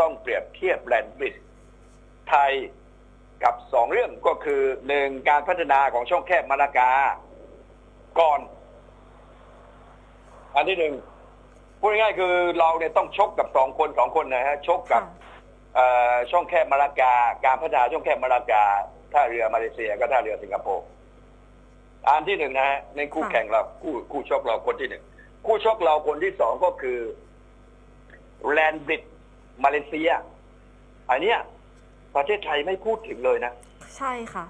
ต้องเปรียบเทียบแลนด์บริดจ์ไทยกับสองเรื่องก็คือหนึ่งการพัฒนาของช่องแคบมาลากา ก่อน อันที่หนึ่งพูดง่ายๆคือเราเนี่ยต้องชกกับสองคนสองคนนะฮะชกกับค่ะเอ่อช่องแคบมาลากา การพัฒนาช่องแคบมาลากาท่าเรือมาเลเซียก็ท่าเรือสิงคโปร์อันที่หนึ่งนะฮะในคู่ค่ะแข่งเราคู่คู่ชกเราคนที่หนึ่งคู่ชกเราคนที่สองก็คือแลนบริด มาเลเซีย อันเนี้ยประเทศไทยไม่พูดถึงเลยนะ ใช่ค่ะ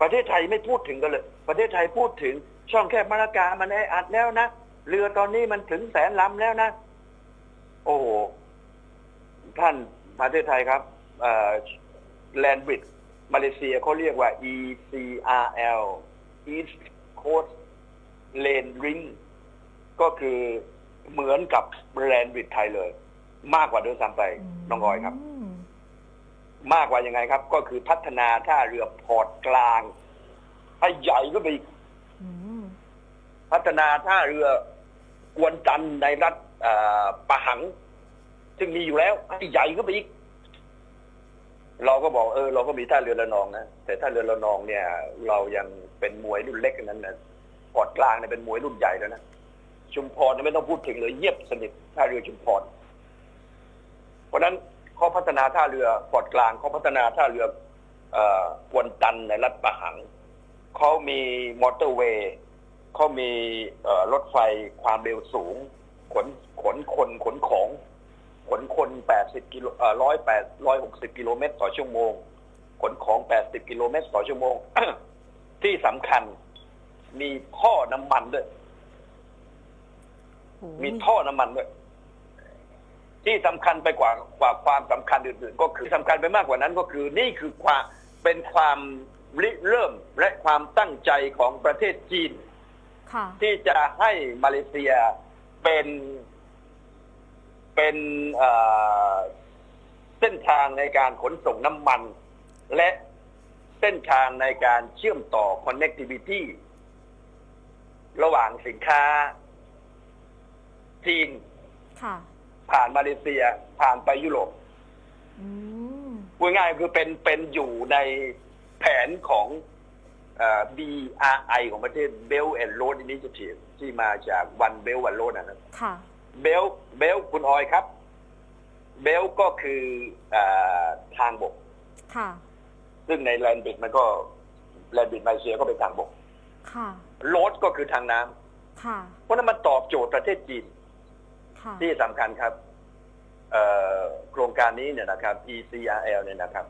ประเทศไทยไม่พูดถึงกันเลย ประเทศไทยพูดถึงช่องแคบมาลากามันแออัดแล้วนะเรือตอนนี้มันถึงแสนลำแล้วนะ โอ้โหท่านประเทศไทยครับแลนบริดมาเลเซียเขาเรียกว่า ECRL East Coast Lane Ring ก็คือเหมือนกับแลนบริดไทยเลย มากกว่าเดิมซ้ำไปน้องออยครับ มมากกว่ายังไงครับ ก็คือพัฒนาท่าเรือพอร์ตกลางให้ใหญ่ก็ไปอีก อืมพัฒนาท่าเรือกวนจันทร์ในรัฐเอ่อปะหัง ซึ่งมีอยู่แล้วให้ใหญ่ก็ไปอีก เราก็บอกเออเราก็มีท่าเรือระนองนะแต่ท่าเรือระนองเนี่ย เรายังเป็นมวยรุ่นเล็กกันนั้นนะพอร์ตกลางเนี่ยเป็นมวยรุ่นใหญ่แล้วนะชุมพรเนี่ยไม่ต้องพูดถึงเลยเยียบสนิทท่าเรือชุมพร เพราะฉะนั้น เขาพัฒนาท่าเรือพอร์ตกลางเขาพัฒนาท่าเรือเอ่อกวนตันในรัฐปะหังเขามีมอเตอร์เวย์เขามีเอ่อรถไฟความเร็วสูง ขนขนคนขนของ ขนคน 80กิโลเอ่อ108 160กิโลเมตรต่อชั่วโมง ขนของ 80 กิโลเมตรต่อชั่วโมง ที่สำคัญมีท่อน้ำมันด้วยโอ้มีท่อน้ำมันด้วย ที่สำคัญไปกว่ากว่าความสำคัญอื่นๆ ก็คือสำคัญไปมากกว่านั้นก็คือนี่คือความเป็นความริเริ่มและความตั้งใจของประเทศจีนค่ะที่จะให้มาเลเซียเป็นเป็นเอ่อเส้นทางในการขนส่งน้ำมัน และเส้นทางในการเชื่อมต่อ connectivity ระหว่างสินค้าจีนค่ะ ผ่านมาเลเซีย ผ่านไปยุโรปอืมพูดง่ายๆคือเป็นเป็นอยู่ในแผนของเอ่อ BRI ของประเทศ Belt and Road Initiative ที่มาจาก One Belt One Road นะค่ะเบลเบลคุณออยครับ เบลก็คือเออทางบกค่ะซึ่งในแลนด์บิดมันก็แลนด์บิดมาเลเซียก็เป็นทางบกค่ะโรดก็คือทางน้ำค่ะเพราะฉะนั้นมันตอบโจทย์ประเทศจีน ค่ะที่สำคัญครับเอ่อโครงการนี้เนี่ยนะครับ ECRL เนี่ยนะครับ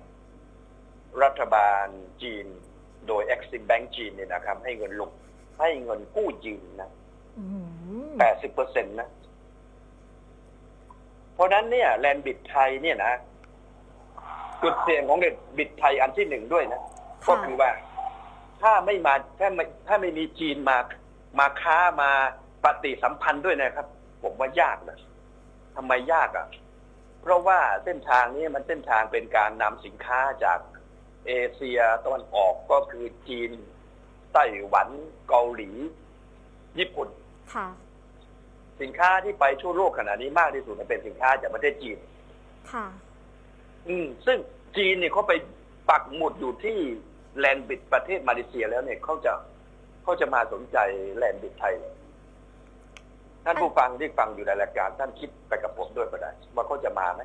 รัฐบาลจีน โดย Exim Bank จีนเนี่ยนะครับ ให้เงินลงให้เงินกู้ยืมนะอืมแปดสิบเปอร์เซ็นต์นะ เพราะฉะนั้นเนี่ยแลนด์บิดไทยเนี่ยนะ จุดเสี่ยงของเด็ดบิดไทยอันที่หนึ่งด้วยนะก็คือว่า ถ้าไม่มาถ้าไม่ถ้าไม่มีจีนมามาค้ามาปฏิสัมพันธ์ด้วยนะครับ ผมว่ายากนะทำไมยากอะ่ะ เพราะว่าเส้นทางนี้มันเส้นทางเป็นการนำสินค้าจากเอเชียตะวันออกก็คือจีนไต้หวันเกาหลี ญี่ปุ่นค่ะสินค้าที่ไปทั่วโลกขณะนี้มากที่สุดมันเป็นสินค้าจากประเทศจีนค่ะ อืม ซึ่งจีนเนี่ยเขาไปปักหมุดอยู่ที่แลนด์บิดประเทศมาเลเซียแล้วเนี่ยเขาจะเขาจะมาสนใจแลนด์บิดไทยเลย ท่านผู้ฟังที่ฟังอยู่ในรายการท่านคิดไปกับผมด้วยก็ได้ว่าเขาจะมาไหม